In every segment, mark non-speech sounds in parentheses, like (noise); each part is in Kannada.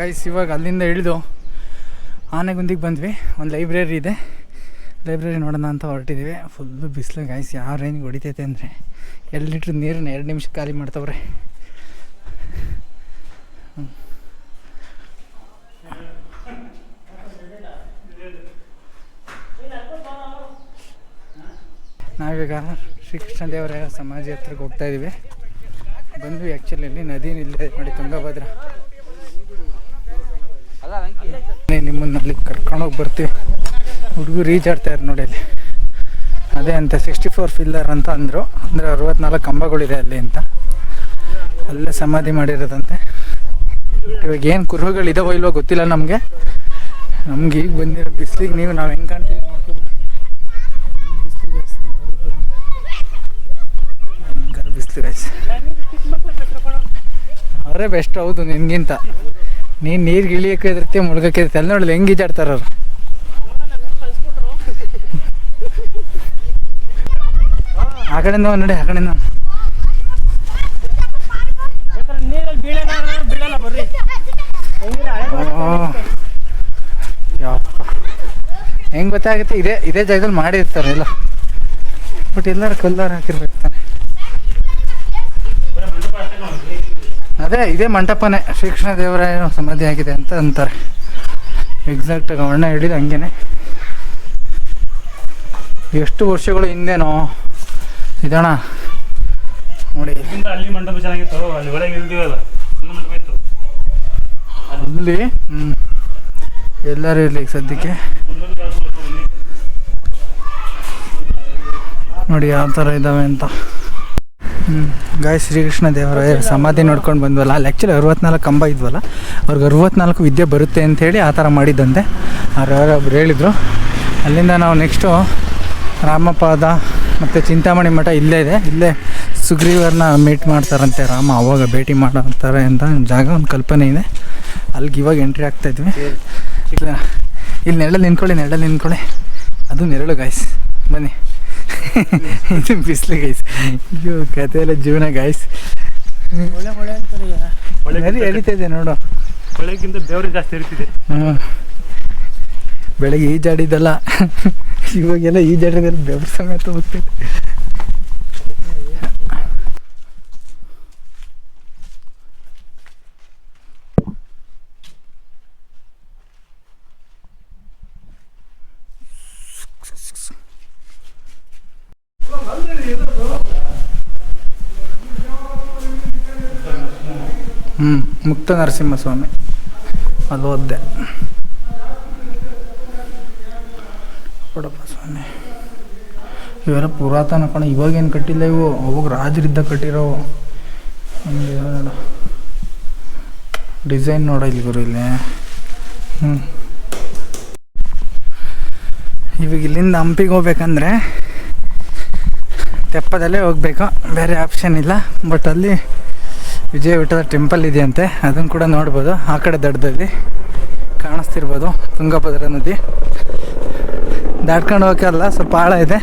ಗೈಸ್ ಇವಾಗ ಅಲ್ಲಿಂದ ಇಳಿದು ಆನೆಗುಂದಿಗೆ ಬಂದ್ವಿ. ಒಂದು ಲೈಬ್ರರಿ ಇದೆ. ಲೈಬ್ರರಿ ನೋಡೋಣ ಅಂತ ಹೊರಟಿದ್ದೀವಿ ಫುಲ್ಲು ಬಿಸಿಲು ಗೈಸ್ ಯಾವ ರೇಂಜ್ಗೆ ಹೊಡಿತೈತೆ ಅಂದರೆ. ಎರಡು ಲೀಟ್ರ್ ನೀರನ್ನ ಎರಡು ನಿಮಿಷ ಖಾಲಿ ಮಾಡ್ತವ್ರೆ. ನಾವೀಗ ಶ್ರೀಕೃಷ್ಣ ದೇವರಾಯ ಸಮಾಜ ಹತ್ರಕ್ಕೆ ಹೋಗ್ತಾ ಇದ್ದೀವಿ ಬಂದ್ವಿ ಆ್ಯಕ್ಚುಲಿ ಇಲ್ಲಿ ನದಿ ನಿಲ್ಲ ನೋಡಿ ತುಂಗಭದ್ರ. ನಿಮ್ಮನ್ನ ಅಲ್ಲಿ ಕರ್ಕೊಂಡೋಗಿ ಬರ್ತೀವಿ. ಹುಡುಗರು ಈಜಾಡ್ತಾರೆ ನೋಡಿ ಅಲ್ಲಿ. ಅದೇ ಅಂತ ಸಿಕ್ಸ್ಟಿ ಫೋರ್ ಫಿಲ್ಲರ್ ಅಂತ ಅಂದರು. ಅಂದರೆ ಅರವತ್ನಾಲ್ಕು ಕಂಬಗಳಿದೆ ಅಲ್ಲಿ ಅಂತ. ಅಲ್ಲೇ ಸಮಾಧಿ ಮಾಡಿರೋದಂತೆ. ಇವಾಗ ಏನು ಕುರುಹುಗಳಿದಾವೋ ಇಲ್ವೋ ಗೊತ್ತಿಲ್ಲ ನಮಗೆ. ನಮ್ಗೆ ಈಗ ಬಂದಿರೋ ಬಿಸಿಲಿಗೆ ನೀವು ನಾವು ಹೆಂಗೆ ಕಾಣ್ತೀವಿ ಬಿಸಿಲು ಅವರೇ ಬೆಸ್ಟ್ ಹೌದು ನಿನ್ಗಿಂತ. ನೀನು ನೀರ್ ಗಿಳಿಯಕ್ಕೆ ಇದ್ರತಿ ಮುಳುಗಕ್ಕೆ ಇರ್ತಿ ಅಲ್ಲಿ ಹೆಂಗೆ ಈಜಾಡ್ತಾರ ಅವ್ರು. ಆ ಕಡೆಯಿಂದ ನೋಡಿ, ಆ ಕಡೆಯಿಂದ ಹೆಂಗ್. ಗೊತ್ತಾಗುತ್ತೆ, ಇದೇ ಇದೇ ಜಾಗದಲ್ಲಿ ಮಾಡಿರ್ತಾರೆ ಎಲ್ಲ. ಬಟ್ ಎಲ್ಲರೂ ಕಲ್ಲಾರ ಹಾಕಿರ್ಬೇಕು. ಅದೇ ಇದೇ ಮಂಟಪನೇ ಶ್ರೀಕೃಷ್ಣ ದೇವರಾಯ ಸಮಾಧಿ ಆಗಿದೆ ಅಂತ ಅಂತಾರೆ. ಎಕ್ಸಾಕ್ಟಾಗಿ ಅಣ್ಣ ಹೇಳಿದ ಹಂಗೇನೆ. ಎಷ್ಟು ವರ್ಷಗಳು ಹಿಂದೇನೋ. ಇದಣ್ಣ ನೋಡಿ. ಅಲ್ಲಿ ಮಂಟಪ ಚೆನ್ನಾಗಿತ್ತು ಅಲ್ಲಿ ಒಳಗೆ ಇಲ್ದಿವಲ್ಲ ಅಲ್ಲಿ ಮಂಟಪ ಇತ್ತು. ಅಲ್ಲಿ ಹ್ಞೂ ಎಲ್ಲರೂ ಇರಲಿ ಸದ್ಯಕ್ಕೆ. ನೋಡಿ ಯಾವ ಥರ ಇದ್ದಾವೆ ಅಂತ. ಗಾಯ ಶ್ರೀಕೃಷ್ಣ ದೇವರಾಯ ಸಮಾಧಿ ನೋಡ್ಕೊಂಡು ಬಂದ್ವಲ್ಲ? ಅಲ್ಲಿ ಆ್ಯಕ್ಚುಲಿ ಅರವತ್ನಾಲ್ಕು ಕಂಬ ಇದ್ವಲ್ಲ? ಅವ್ರಿಗೆ ಅರವತ್ನಾಲ್ಕು ವಿದ್ಯೆ ಬರುತ್ತೆ ಅಂಥೇಳಿ ಆ ಥರ ಮಾಡಿದ್ದಂತೆ. ಅವ್ರು ಹೇಳಿದರು. ಅಲ್ಲಿಂದ ನಾವು ನೆಕ್ಸ್ಟು ರಾಮಪಾದ ಮತ್ತು ಚಿಂತಾಮಣಿ ಮಠ ಇಲ್ಲೇ ಇದೆ. ಇಲ್ಲೇ ಸುಗ್ರೀವರನ್ನ ಮೀಟ್ ಮಾಡ್ತಾರಂತೆ. ರಾಮ ಅವಾಗ ಭೇಟಿ ಮಾಡ್ತಾರೆ ಅಂತ ಜಾಗ ಒಂದು ಕಲ್ಪನೆ ಇದೆ. ಅಲ್ಲಿಗೆ ಇವಾಗ ಎಂಟ್ರಿ ಆಗ್ತಾಯಿದ್ವಿ ಇಲ್ಲ, ಇಲ್ಲಿ ನೆರಳಲ್ಲಿ ನಿಂತ್ಕೊಳ್ಳಿ ನೆರಳಲ್ಲಿ ನಿಂತ್ಕೊಳ್ಳಿ. ಅದು ನೆರಳು ಗಾಯ್ಸ್ ಬನ್ನಿ. ಬಿಸಿಲು ಗೈಸ್ ಅಯ್ಯೋ ಕತೆ ಎಲ್ಲ ಜೀವನ ಗಾಯ್ಸ್ ಒಳ್ಳೆ ಒಳ್ಳೆ ಅಂತಾರೆ ಎಳಿತಾ ಇದೆ ನೋಡು. ಒಳಗಿಂತ ಬೆವರು ಜಾಸ್ತಿ ಇರ್ತಿದೆ ಬೆಳಗ್ಗೆ ಈಜಾಡಿದ್ದಲ್ಲ. ಇವಾಗೆಲ್ಲ ಈಜಾಡಿದ್ರೆ ಬೆವ್ರ ಸಮೇತ ಹೋಗ್ತೈತೆ ಹ್ಞೂ ಮುಕ್ತ ನರಸಿಂಹಸ್ವಾಮಿ. ಅಲ್ಲಿ ಓದ್ದೆ ಕೊಡಪ್ಪ ಸ್ವಾಮಿ. ಇವೆಲ್ಲ ಪುರಾತನ ಕಣ, ಇವಾಗೇನು ಕಟ್ಟಿಲ್ಲ ಇವು? ಅವಾಗ ರಾಜರಿದ್ದ ಕಟ್ಟಿರೋವು. ಡಿಸೈನ್ ನೋಡ ಇಲ್ಲಿ ಗುರು ಇಲ್ಲಿ. ಹ್ಞೂ ಇವಾಗ ಇಲ್ಲಿಂದ ಹಂಪಿಗೆ ಹೋಗ್ಬೇಕಂದ್ರೆ ತೆಪ್ಪದಲ್ಲೇ ಹೋಗ್ಬೇಕು. ಬೇರೆ ಆಪ್ಷನ್ ಇಲ್ಲ. ಬಟ್ ಅಲ್ಲಿ ವಿಜಯ ಟೆಂಪಲ್ ಇದೆಯಂತೆ, ಅದನ್ನು ಕೂಡ ನೋಡ್ಬೋದು. ಆ ಕಡೆ ದಡದಲ್ಲಿ ಕಾಣಿಸ್ತಿರ್ಬೋದು ತುಂಗಭದ್ರಾ ನದಿ. ದಾಟ್ಕೊಂಡು ಹೋಗಲ್ಲ ಸ್ವಲ್ಪ ಆಳ ಇದೆ.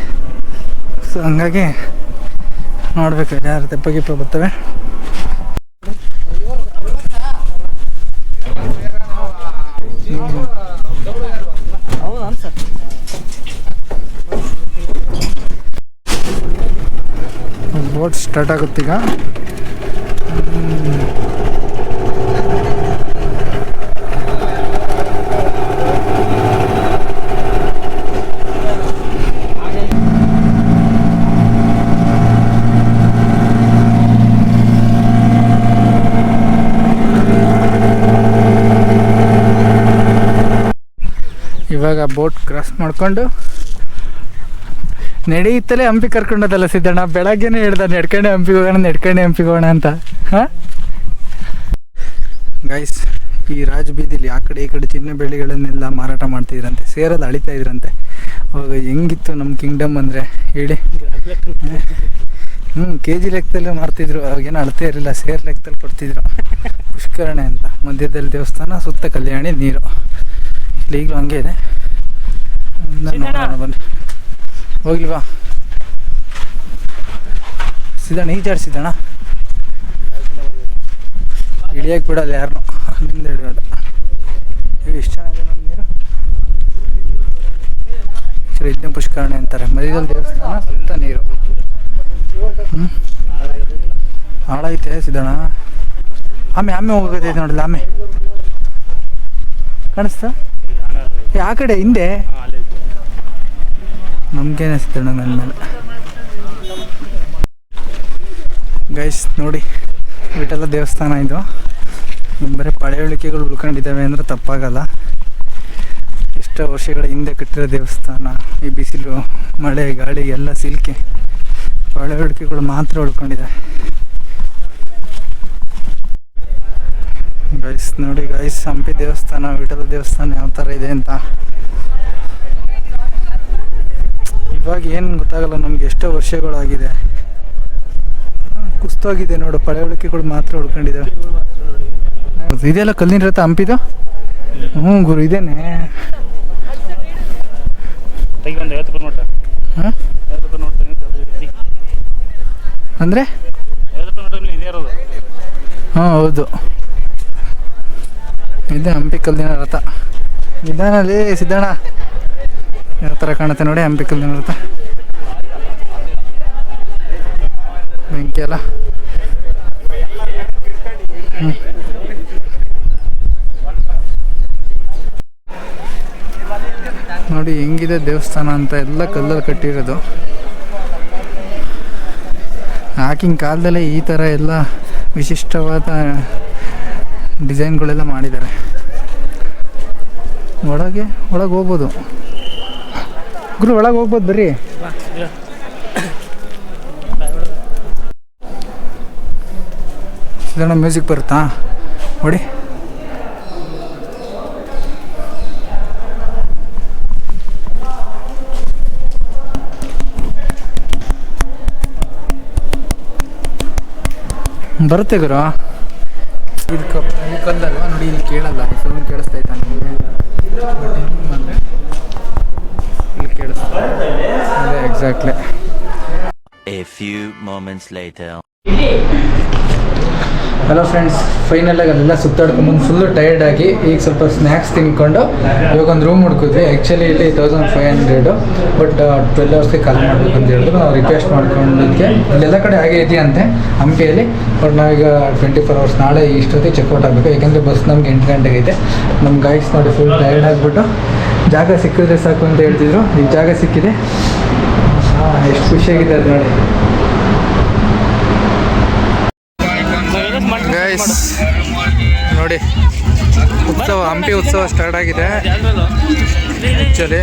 ಸೊ ಹಂಗಾಗಿ ನೋಡಬೇಕು ಯಾರು ತೆಪ್ಪ ಬರ್ತವೆ. ಬೋಟ್ ಸ್ಟಾರ್ಟ್ ಆಗುತ್ತೀಗ. ಇವಾಗ ಬೋಟ್ ಕ್ರಾಸ್ ಮಾಡಿಕೊಂಡು ನಡೆಯುತ್ತಲೇ ಹಂಪಿ ಕರ್ಕೊಂಡೋದಲ್ಲ ಸಿದ್ದಣ್ಣ? ಬೆಳಗ್ಗೆನೇ ಹೇಳ್ದೆ, ನೆಡ್ಕೊಂಡೆ ಹಂಪಿಗೆ ಹೋಗೋಣ, ನೆಡ್ಕೊಂಡೆ ಹಂಪಿಗೆ ಹೋಗೋಣ ಅಂತ. ಹಾಂ? ಗೈಸ್ ಈ ರಾಜ ಬೀದಿಲಿ ಆ ಕಡೆ ಈ ಕಡೆ ಚಿನ್ನ ಬೆಳ್ಳಿಗಳನ್ನೆಲ್ಲ ಮಾರಾಟ ಮಾಡ್ತಿದ್ರಂತೆ ಸೇರಲ್ಲಿ ಅಳಿತಾ ಇದ್ರಂತೆ. ಅವಾಗ ಹೆಂಗಿತ್ತು ನಮ್ಮ ಕಿಂಗ್ಡಮ್ ಅಂದರೆ? ಹೇಳಿ. ಹ್ಞೂ ಕೆ ಜಿ ಲೆಕ್ಕದಲ್ಲೇ ಮಾರ್ತಿದ್ರು ಅವಾಗೇನು ಅಳತೆ ಇರಲಿಲ್ಲ, ಸೇರ್ ಲೆಕ್ಕದಲ್ಲಿ ಕೊಡ್ತಿದ್ರು. ಪುಷ್ಕರಣೆ ಅಂತ. ಮಧ್ಯದಲ್ಲಿ ದೇವಸ್ಥಾನ, ಸುತ್ತ ಕಲ್ಯಾಣಿ, ನೀರು. ಇಲ್ಲಿ ಈಗಲೂ ಹಂಗೆ ಇದೆ. ಬನ್ನಿ. ಹೋಗ್ಲಿ ಬಾ. ಸಿದ್ದಣ್ಣ ಈಜಾಡ್ಸಿದ್ದಣ್ಣ ಇಳಿಯಕ್ಕೆ ಬಿಡಲ್ಲ ಯಾರನ್ನು ಅಲ್ಲಿಂದ ಹಿಡಿಯೋದು. ಎಷ್ಟು ಚೆನ್ನಾಗಿದೆ ನೋಡಿ ನೀರು. ಶ್ರೀ ಯಜ್ಞ ಪುಷ್ಕರಣೆ ಅಂತಾರೆ. ಮಧ್ಯದಲ್ಲಿ ದೇವಸ್ಥಾನ ಸುತ್ತ ನೀರು. ಹ್ಮ್. ಹಾಳೈತೆ ಸಿದ್ದಣ್ಣ ಆಮೆ ಆಮೆ ಹೋಗೋದೈತೆ ನೋಡಲ್ಲ ಆಮೆ. ಕಾಣಿಸ್ತಾ? ಆ ಕಡೆ ಹಿಂದೆ. ನಮ್ಗೇನೆ ಅನಿಸ್ತು ನನ್ನ ಮೇಲೆ ಗೈಸ್ ನೋಡಿ, ವಿಠಲ ದೇವಸ್ಥಾನ ಇದು. ಬರೀ ಪಳೆಯುಳಿಕೆಗಳು ಉಳ್ಕೊಂಡಿದ್ದಾವೆ ಅಂದರೆ ತಪ್ಪಾಗಲ್ಲ. ಎಷ್ಟೋ ವರ್ಷಗಳ ಹಿಂದೆ ಕಟ್ಟಿರೋ ದೇವಸ್ಥಾನ, ಈ ಬಿಸಿಲು, ಮಳೆ, ಗಾಳಿ ಎಲ್ಲ ಸಿಲ್ಕೆ ಪಳೆಯುಳಿಕೆಗಳು ಮಾತ್ರ ಉಳ್ಕೊಂಡಿದೆ ಗೈಸ್ ನೋಡಿ ಗೈಸ್ ಹಂಪಿ ದೇವಸ್ಥಾನ, ವಿಠಲ ದೇವಸ್ಥಾನ ಯಾವ ಥರ ಇದೆ ಅಂತ. ಇವಾಗ ಏನು ಗೊತ್ತಾಗಲ್ಲ, ನಮ್ಗೆ ಎಷ್ಟೋ ವರ್ಷಗಳಾಗಿದೆ. ಕುಸ್ತೋಗಿದೆ ನೋಡು, ಪಳೆವಳಿಕೆಗಳು ಮಾತ್ರ ಉಳ್ಕೊಂಡಿದ್ದಾವೆ ಇದೆಲ್ಲ ಕಲ್ಲಿನ ರಥ ಹಂಪಿದ? ಹ್ಞೂ ಗುರು, ಇದೇನೆ. ಅಂದರೆ? ಹಾಂ, ಹೌದು. ಇದೆ ಹಂಪಿ ಕಲ್ಲಿನ ರಥ. ನಿಧಾನಲ್ಲಿ ಸಿದ್ದಣ್ಣ. ಯಾವ ಥರ ಕಾಣುತ್ತೆ ನೋಡಿ, ಅಂಬಿಕಲ್ ರಥ ಬೆಂಕಿ ಅಲ್ಲ. ನೋಡಿ, ಹೆಂಗಿದೆ ದೇವಸ್ಥಾನ ಅಂತ ಎಲ್ಲ ಕಲ್ಲಲ್ಲಿ ಕಟ್ಟಿರೋದು. ಆಗಿನ ಕಾಲದಲ್ಲೇ ಈ ಥರ ಎಲ್ಲ ವಿಶಿಷ್ಟವಾದ ಡಿಸೈನ್ಗಳೆಲ್ಲ ಮಾಡಿದ್ದಾರೆ. ಒಳಗೆ ಒಳಗೆ ಹೋಗ್ಬೋದು. ಗುರು, ಒಳಗೆ ಹೋಗ್ಬೋದು ಬರ್ರಿ. ಇದನ್ನ ಮ್ಯೂಸಿಕ್ ಬರುತ್ತಾ? ನೋಡಿ. ಬರುತ್ತೆ ಗುರು. ಇದು ಕಪ್ ಕಲ್ಲಲ್ವಾ? ನೋಡಿ, ಇಲ್ಲಿ ಕೇಳಲ್ಲ. ಸೌಂಡ್ ಕೇಳಿಸ್ತಾ ಇದ್ದಾನೆ. ಇಲ್ಲಿ ಅದೇ exactly a few moments later hello friends ಫೈನಲಾಗಿ ಅಲ್ಲೆಲ್ಲ ಸುತ್ತಾಡ್ಕೊಂಡು ಫುಲ್ಲು ಟೈರ್ಡ್ ಆಗಿ ಈಗ ಸ್ವಲ್ಪ ಸ್ನ್ಯಾಕ್ಸ್ ತಿನ್ಕೊಂಡು ಇವಾಗ ಒಂದು ರೂಮ್ ಹುಡ್ಕಿದ್ವಿ. ಆ್ಯಕ್ಚುಲಿ ಇಲ್ಲಿ thousand five hundred but twelve ಅವರ್ಸ್ಗೆ call ಮಾಡಬೇಕು ಅಂತ ಹೇಳಿದ್ರು. ನಾವು ರಿಕ್ವೆಸ್ಟ್ ಮಾಡ್ಕೊಂಡಿದ್ದಕ್ಕೆ ಇಲ್ಲೆಲ್ಲ ಕಡೆ ಹಾಗೆ ಇದೆಯಂತೆ ಹಂಪಿಯಲ್ಲಿ. ಬಟ್ ನಾವೀಗ ಟ್ವೆಂಟಿ ಫೋರ್ ಅವರ್ಸ್ ನಾಳೆ ಇಷ್ಟೊತ್ತಿಗೆ ಚೆಕ್ಔಟ್ ಆಗಬೇಕು. ಯಾಕೆಂದರೆ ಬಸ್ ನಮ್ಗೆ ಎಂಟು ಗಂಟೆಗೆ ಐತೆ. ನಮ್ಮ ಗಾಯ್ಸ್ ನೋಡಿ ಫುಲ್ ಟೈರ್ಡ್ ಆಗಿಬಿಟ್ಟು ಜಾಗ ಸಿಕ್ಕಿದ್ರೆ ಸಾಕು ಅಂತ ಹೇಳ್ತಿದ್ರು. ಈಗ ಜಾಗ ಸಿಕ್ಕಿದೆ. ಎಷ್ಟು ಎಷ್ಟು ಅದು ನೋಡಿ. ನೋಡಿ, ಉತ್ಸವ, ಹಂಪಿ ಉತ್ಸವ ಸ್ಟಾರ್ಟ್ ಆಗಿದೆ. ಆ್ಯಕ್ಚುಲಿ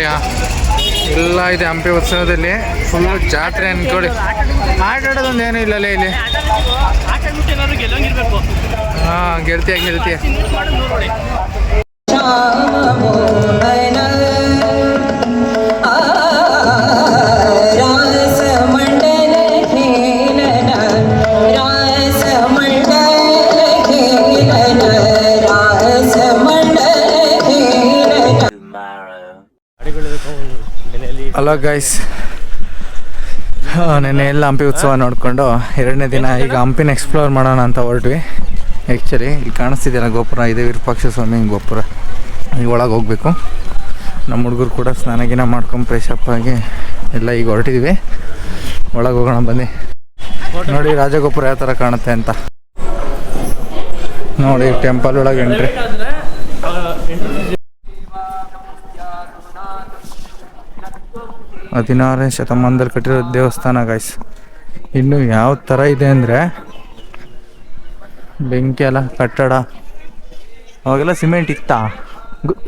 ಸಂಗ್ರಹಾಲಯ ಎಲ್ಲ ಇದೆ ಹಂಪಿ ಉತ್ಸವದಲ್ಲಿ. ಫುಲ್ ಜಾತ್ರೆ ಅನ್ಕೊಳ್ಳಿ. ಆಟ ಆಡೋದೊಂದು ಏನೂ ಇಲ್ಲ. ಇಲ್ಲಿ ಹಾ ಗೆಳತಿಯ ಗೆಳತಿಯ ಗೈಸ್ ನೆನ್ನೆ ಎಲ್ಲ ಹಂಪಿ ಉತ್ಸವ ನೋಡಿಕೊಂಡು ಎರಡನೇ ದಿನ ಈಗ ಹಂಪಿನ ಎಕ್ಸ್ಪ್ಲೋರ್ ಮಾಡೋಣ ಅಂತ ಹೊರಟ್ವಿ. ಆ್ಯಕ್ಚುಲಿ ಇಲ್ಲಿ ಕಾಣಿಸ್ತಿದೆಯಲ್ಲ ಗೋಪುರ? ಇದೆ ವಿರೂಪಾಕ್ಷ ಸ್ವಾಮಿ ಗೋಪುರ. ಈಗ ಒಳಗೆ ಹೋಗ್ಬೇಕು. ನಮ್ಮ ಹುಡುಗರು ಕೂಡ ಸ್ನಾನ ಗಿನ ಮಾಡ್ಕೊಂಡು ಫ್ರೆಶ್ ಆಗಿ ಎಲ್ಲ ಈಗ ಹೊರಟಿದ್ವಿ. ಒಳಗೆ ಹೋಗೋಣ ಬನ್ನಿ. ನೋಡಿ ರಾಜಗೋಪುರ ಯಾವ ಥರ ಕಾಣುತ್ತೆ ಅಂತ. ನೋಡಿ ಟೆಂಪಲ್ ಒಳಗೆ ಎಂಟ್ರಿ ಹದಿನಾರನೇ ಶತಮಾನದಲ್ಲಿ ಕಟ್ಟಿರೋ ದೇವಸ್ಥಾನ ಗಾಯ್ಸ್ ಇನ್ನು ಯಾವ ಥರ ಇದೆ ಅಂದರೆ ಬೆಂಕಿ ಅಲ್ಲ ಕಟ್ಟಡ. ಅವಾಗೆಲ್ಲ ಸಿಮೆಂಟ್ ಇತ್ತಾ?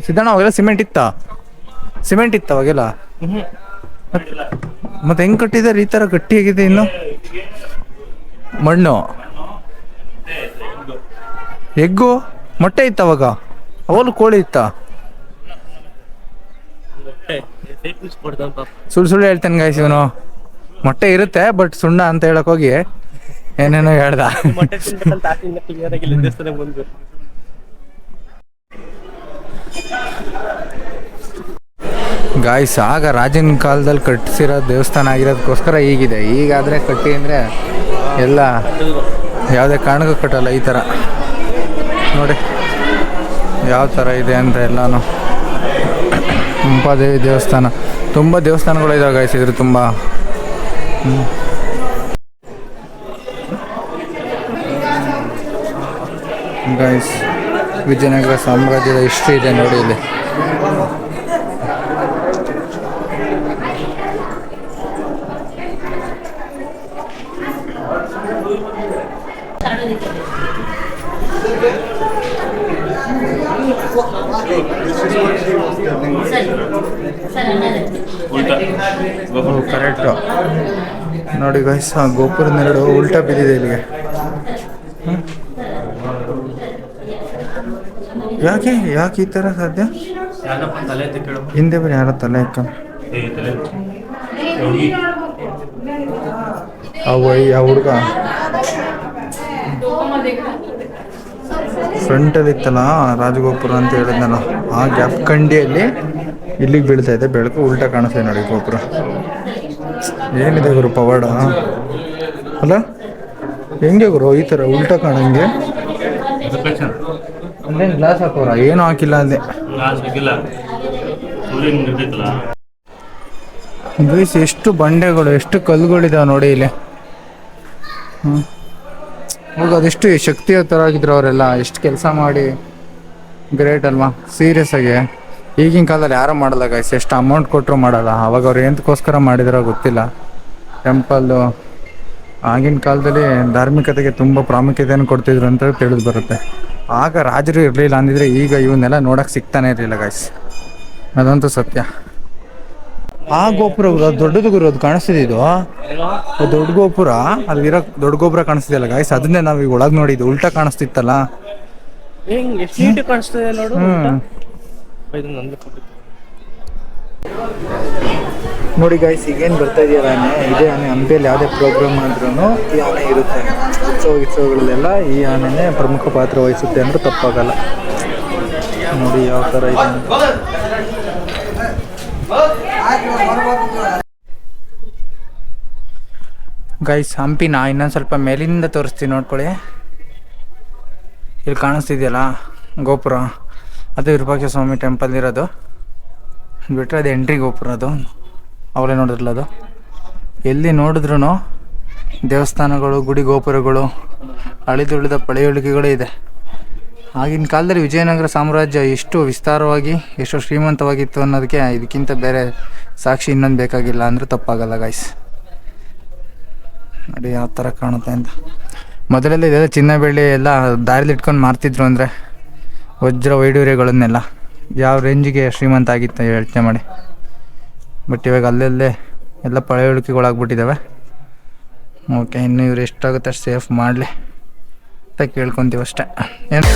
ಸಿದ್ದಣ್ಣ, ಅವಾಗೆಲ್ಲ ಸಿಮೆಂಟ್ ಇತ್ತಾ? ಸಿಮೆಂಟ್ ಇತ್ತ ಅವಾಗೆಲ್ಲ? ಮತ್ತೆ ಹೆಂಗ್ ಕಟ್ಟಿದ್ದಾರೆ ಈ ಥರ ಗಟ್ಟಿಯಾಗಿದೆ ಇನ್ನು? ಮಣ್ಣು. ಎಗ್ಗು? ಮೊಟ್ಟೆ ಇತ್ತ ಅವಾಗ? ಅವಲು ಕೋಳಿ ಇತ್ತಾ? ಸುಳ್ಳು ಸುಳ್ಳು ಹೇಳ್ತಾನೆ ಗಾಯ್ಸ್ ಇವನು. ಮೊಟ್ಟೆ ಇರುತ್ತೆ ಬಟ್ ಸುಣ್ಣ ಅಂತ ಹೇಳಕ್ ಹೋಗಿ ಏನೇನೋ ಹೇಳ್ದ. (laughs) ಗಾಯ್ಸ್ ಆಗ ರಾಜನ ಕಾಲದಲ್ಲಿ ಕಟ್ಟಿಸಿರೋ ದೇವಸ್ಥಾನ ಆಗಿರೋದಕ್ಕೋಸ್ಕರ ಈಗಿದೆ ಈಗಾದರೆ ಕಟ್ಟಿ ಅಂದರೆ ಎಲ್ಲ ಯಾವುದೇ ಕಾರಣಕ್ಕೂ ಕಟ್ಟಲ್ಲ ಈ ಥರ ನೋಡಿ, ಯಾವ ಥರ ಇದೆ ಅಂತ ಎಲ್ಲಾನು. ಮುಂಪಾದೇವಿ ದೇವಸ್ಥಾನ. ತುಂಬ ದೇವಸ್ಥಾನಗಳು ಇದಾವೆ ಗಾಯ್ಸ್ ಇದ್ರೆ ತುಂಬ. ಗಾಯ್ಸ್ ವಿಜಯನಗರ ಸಾಮ್ರಾಜ್ಯದ ಹಿಸ್ಟ್ರಿ ಇದೆ ನೋಡಿ ಇಲ್ಲಿ. ಕರೆಕ್ಟು ನೋಡಿ ಗೈಸ್ ಗೋಪುರ ಗೋಪುರದ ನೆರಳು ಉಲ್ಟಾ ಬಿದ್ದಿದೆ ಇಲ್ಲಿಗೆ. ಯಾಕೆ ಯಾಕೆ ಈ ಥರ ಸಾಧ್ಯ? ಹಿಂದೆ ಬರೀ ಯಾರ ತಲೆ ಹಾಕ. ಆ ಹುಡುಗ. ಫ್ರಂಟಲ್ಲಿ ಇತ್ತಲ್ಲ ರಾಜಗೋಪುರ ಅಂತ ಹೇಳಿದ್ನಲ್ಲ ಆ ಗ್ಯಾಪ್ ಕಂಡಿಯಲ್ಲಿ ಇಲ್ಲಿಗೆ ಬೀಳ್ತಾ ಇದೆ ಬೆಳಕು ಉಲ್ಟಾ ಕಾಣಿಸ್ತಾ ನೋಡಿ ಗೋಪುರ. ಏನಿದೆ ಗುರು ಪವಾಡ? ಅಲ್ಲ ಹೆಂಗೆ ಗುರು ಈ ಥರ ಉಲ್ಟಾ ಕಾಣಂಗೆ? ಗ್ಲಾಸ್ ಹಾಕೋರ ಏನೂ ಹಾಕಿಲ್ಲ ಅಂದೆ ಎಷ್ಟು ಬಂಡೆಗಳು ಎಷ್ಟು ಕಲ್ಲುಗಳಿದಾವೆ ನೋಡಿ ಇಲ್ಲಿ. ಹ್ಞೂ ಹೋಗ ಅದೆಷ್ಟು ಶಕ್ತಿಯುತರಾಗಿದ್ರು ಅವರೆಲ್ಲ ಎಷ್ಟು ಕೆಲಸ ಮಾಡಿ. ಗ್ರೇಟ್ ಅಲ್ವಾ? ಸೀರಿಯಸ್ ಆಗಿ. ಈಗಿನ ಕಾಲದಲ್ಲಿ ಯಾರು ಮಾಡಲ್ಲ ಗೈಸ್ ಎಷ್ಟು ಅಮೌಂಟ್ ಕೊಟ್ಟರು ಮಾಡಲ್ಲ. ಅವಾಗ ಅವ್ರು ಎಂತಕ್ಕೋಸ್ಕರ ಮಾಡಿದಾರೋ ಗೊತ್ತಿಲ್ಲ. ಟೆಂಪಲ್ಲು ಆಗಿನ ಕಾಲದಲ್ಲಿ ಧಾರ್ಮಿಕತೆಗೆ ತುಂಬ ಪ್ರಾಮುಖ್ಯತೆಯನ್ನು ಕೊಡ್ತಿದ್ರು ಅಂತ ತಿಳಿದು ಬರುತ್ತೆ. ಆಗ ರಾಜರು ಇರಲಿಲ್ಲ ಅಂದಿದ್ರೆ ಈಗ ಇವನ್ನೆಲ್ಲ ನೋಡಕ್ಕೆ ಸಿಗ್ತಾನೆ ಇರಲಿಲ್ಲ ಗೈಸ್ ಅದಂತೂ ಸತ್ಯ. ಆ ಗೋಪುರ ದೊಡ್ಡದು ಗುರು ಅದು ಕಾಣಿಸ್ತಿದೆ ಇದು. ದೊಡ್ಡ ಗೋಪುರ. ಅಲ್ಲಿರೋ ದೊಡ್ಡ ಗೋಪುರ ಕಾಣಿಸ್ತಿದೆಯಲ್ಲ ಗಾಯ್ಸ್ ಅದನ್ನೇ ನಾವು ಈಗ ಒಳಗೆ ನೋಡಿದ್ದು. ಉಲ್ಟಾ ಕಾಣಿಸ್ತಿತ್ತಲ್ಲ? ನೋಡು ಗಾಯ್ಸ್ ಈಗೇನು ಬರ್ತಾ ಇದೆಯಲ್ಲ ಆನೆ? ಇದೇ ಆನೆ ಹಂಪಿಯಲ್ಲಿ ಯಾವುದೇ ಪ್ರೋಗ್ರಾಮ್ ಆದ್ರೂ ಈ ಆನೆ ಇರುತ್ತೆ. ಉತ್ಸವ ಉತ್ಸವಗಳಲ್ಲೆಲ್ಲ ಈ ಆನೆನೇ ಪ್ರಮುಖ ಪಾತ್ರ ವಹಿಸುತ್ತೆ ಅಂದ್ರೆ ತಪ್ಪಾಗಲ್ಲ. ನೋಡಿ ಯಾವ ಥರ ಇದೆ ಅಂತ. ಗೈಸ್ ಹಂಪಿನ ಇನ್ನೊಂದು ಸ್ವಲ್ಪ ಮೇಲಿಂದ ತೋರಿಸ್ತೀನಿ, ನೋಡ್ಕೊಳ್ಳಿ. ಇಲ್ಲಿ ಕಾಣಿಸ್ತಿದೆಯಲ್ಲ, ಗೋಪುರ. ಅದು ವಿರೂಪಾಕ್ಷ ಸ್ವಾಮಿ ಟೆಂಪಲ್ ಇರೋದು. ಬಿಟ್ಟರೆ ಅದು ಎಂಟ್ರಿ ಗೋಪುರ ಅದು. ಅವಳೇ ನೋಡಿದ್ರಲ್ಲ ಅದು. ಎಲ್ಲಿ ನೋಡಿದ್ರು ದೇವಸ್ಥಾನಗಳು, ಗುಡಿ ಗೋಪುರಗಳು, ಅಳಿದುಳಿದ ಪಳೆಯುಳಿಕೆಗಳೇ ಇದೆ. ಆಗಿನ ಕಾಲದಲ್ಲಿ ವಿಜಯನಗರ ಸಾಮ್ರಾಜ್ಯ ಎಷ್ಟು ವಿಸ್ತಾರವಾಗಿ, ಎಷ್ಟು ಶ್ರೀಮಂತವಾಗಿತ್ತು ಅನ್ನೋದಕ್ಕೆ ಇದಕ್ಕಿಂತ ಬೇರೆ ಸಾಕ್ಷಿ ಇನ್ನೊಂದು ಬೇಕಾಗಿಲ್ಲ ಅಂದರೆ ತಪ್ಪಾಗಲ್ಲ ಗಾಯ್ಸ್ ನೋಡಿ ಯಾವ ಥರ ಕಾಣುತ್ತೆ ಅಂತ. ಮೊದಲೆಲ್ಲ ಇದೆಲ್ಲ ಚಿನ್ನ ಬೆಳ್ಳಿ ಎಲ್ಲ ದಾರಿಲಿ ಇಟ್ಕೊಂಡು ಮಾರ್ತಿದ್ರು ಅಂದರೆ ವಜ್ರ ವೈಡೂರ್ಯಗಳನ್ನೆಲ್ಲ ಯಾವ ರೇಂಜಿಗೆ ಶ್ರೀಮಂತ ಆಗಿತ್ತು ಯೋಚನೆ ಮಾಡಿ. ಬಟ್ ಇವಾಗ ಅಲ್ಲಲ್ಲೇ ಎಲ್ಲ ಪಳೆಯುಳಿಕೆಗಳಾಗ್ಬಿಟ್ಟಿದ್ದಾವೆ. ಓಕೆ, ಇನ್ನು ಇವ್ರು ಎಷ್ಟಾಗುತ್ತೆ ಅಷ್ಟು ಸೇಫ್ ಮಾಡಲಿ. ಕೇಳ್ಕೊತೀವಿ ಅಷ್ಟೇ. ಏನು?